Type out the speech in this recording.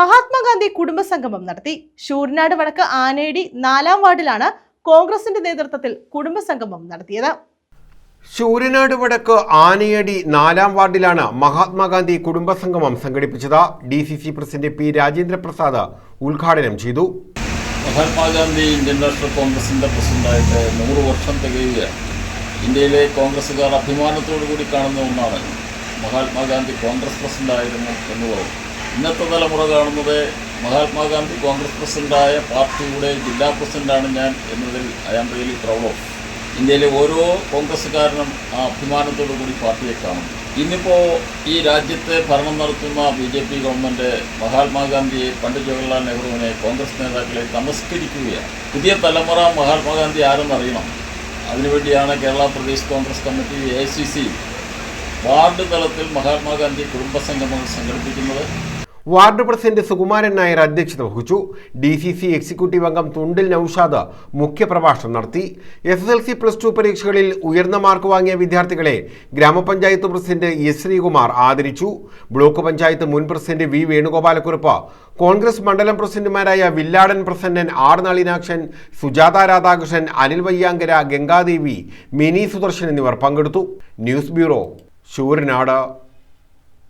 മഹാത്മാഗാന്ധി കുടുംബസംഗമം നടത്തി. ശൂരനാട് വടക്ക് ആനേടി നാലാം വാർഡിലാണ് കോൺഗ്രസിന്റെ നേതൃത്വത്തിൽ കുടുംബസംഗമം നടത്തിയത്. ശൂരനാട് വടക്ക് ആനയടി നാലാം വാർഡിലാണ് മഹാത്മാഗാന്ധി കുടുംബസംഗമം സംഘടിപ്പിച്ചത്. D C C president P Rajendra Prasad ഉദ്ഘാടനം ചെയ്തു. മഹാത്മാഗാന്ധി ഇന്ത്യൻ നാഷണൽ കോൺഗ്രസിന്റെ പ്രസിഡന്റായിട്ട് നൂറ് വർഷം തികയുകയാണ്. ഇന്ത്യയിലെ കോൺഗ്രസ്സുകാർ അഭിമാനത്തോടു കൂടി കാണുന്ന ഒന്നാണ് മഹാത്മാഗാന്ധി കോൺഗ്രസ് പ്രസിഡന്റായിരുന്നു എന്നുള്ളത്. ഇന്നത്തെ തലമുറ കാണുന്നത് മഹാത്മാഗാന്ധി കോൺഗ്രസ് പ്രസിഡന്റായ പാർട്ടിയുടെ ജില്ലാ പ്രസിഡന്റാണ് ഞാൻ എന്നതിൽ I am really proud of ഇന്ത്യയിലെ ഓരോ കോൺഗ്രസ്സുകാരനും ആ അഭിമാനത്തോടു കൂടി പാർട്ടിയെ കാണും. ഇന്നിപ്പോൾ ഈ രാജ്യത്തെ ഭരണം നടത്തുന്ന ബി ജെ പി ഗവൺമെന്റ് മഹാത്മാഗാന്ധിയെ പണ്ഡിറ്റ് ജവഹർലാൽ നെഹ്റുവിനെ കോൺഗ്രസ് നേതാക്കളെ നമസ്കരിക്കുകയാണ്. പുതിയ തലമുറ മഹാത്മാഗാന്ധി ആരെന്നറിയണം അതിനുവേണ്ടിയാണ് Kerala Pradesh Congress committee A C C ward തലത്തിൽ മഹാത്മാഗാന്ധി കുടുംബസംഗമങ്ങൾ സംഘടിപ്പിക്കുന്നത്. വാർഡ് പ്രസിഡന്റ് സുകുമാരൻ നായർ അധ്യക്ഷത വഹിച്ചു. ഡി സി സി എക്സിക്യൂട്ടീവ് അംഗം തുണ്ടിൽ നൌഷാദ് മുഖ്യപ്രഭാഷണം നടത്തി. S S L C plus two പരീക്ഷകളിൽ ഉയർന്ന മാർക്ക് വാങ്ങിയ വിദ്യാർത്ഥികളെ ഗ്രാമപഞ്ചായത്ത് പ്രസിഡന്റ് എസ് ശ്രീകുമാർ ആദരിച്ചു. ബ്ലോക്ക് പഞ്ചായത്ത് മുൻ പ്രസിഡന്റ് വി വേണുഗോപാലക്കുറുപ്പ് കോൺഗ്രസ് മണ്ഡലം പ്രസിഡന്റുമാരായ വില്ലാടൻ പ്രസന്നൻ ആർ നളിനാക്ഷൻ സുജാത രാധാകൃഷ്ണൻ അനിൽ വയ്യാങ്കര ഗംഗാദേവി മിനി സുദർശൻ എന്നിവർ പങ്കെടുത്തു. News bureau Sooranad